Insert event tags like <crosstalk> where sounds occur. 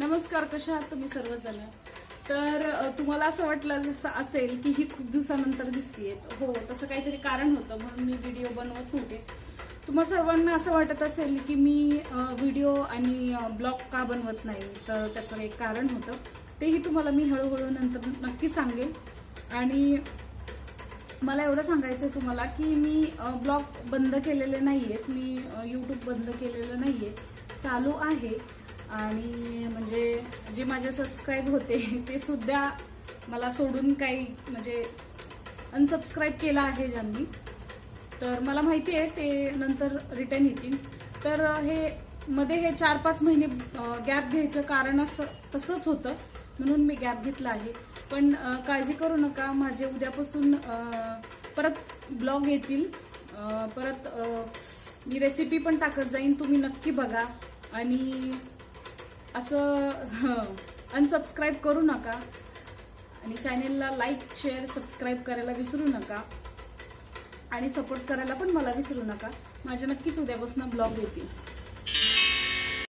नमस्कार कशा आहात तुम्ही सर्वजण? तर तुम्हाला असं वाटलं जसं असेल की ही खूप दिवसानंतर दिसतीये. हो तसं काहीतरी कारण होतं म्हणून मी व्हिडिओ बनवत नव्हते. तुम्हा सर्वांना असं वाटत असेल की मी व्हिडिओ आणि ब्लॉग का बनवत नाही? तर त्याचं एक कारण होतं. तेही तुम्हाला मी हळूहळू नंतर नक्की सांगेन. आणि मला एवढं सांगायचं आहे तुम्हाला की मी ब्लॉग बंद केलेले नाही आहेत मी यूट्यूब बंद केलेलं नाही आहे चालू आहे. आणि म्हणजे जे माझे सबस्क्राईब होते <laughs> ते सुद्धा मला सोडून काही म्हणजे अनसबस्क्राईब केलं आहे ज्यांनी. तर मला माहिती आहे ते नंतर रिटर्न येतील. तर हे मध्ये हे चार पाच महिने गॅप घ्यायचं कारण असं तसंच होतं. म्हणून मी गॅप घेतला आहे. पण काळजी करू नका. माझे उद्यापासून परत ब्लॉग येतील. परत मी रेसिपी पण टाकत जाईन. तुम्ही नक्की बघा. आणि असं <laughs> अनसबस्क्राईब करू नका. आणि चॅनेलला लाईक शेअर सबस्क्राईब करायला विसरू नका. आणि सपोर्ट करायला पण मला विसरू नका. माझ्या नक्कीच उद्यापासून ब्लॉग येतील.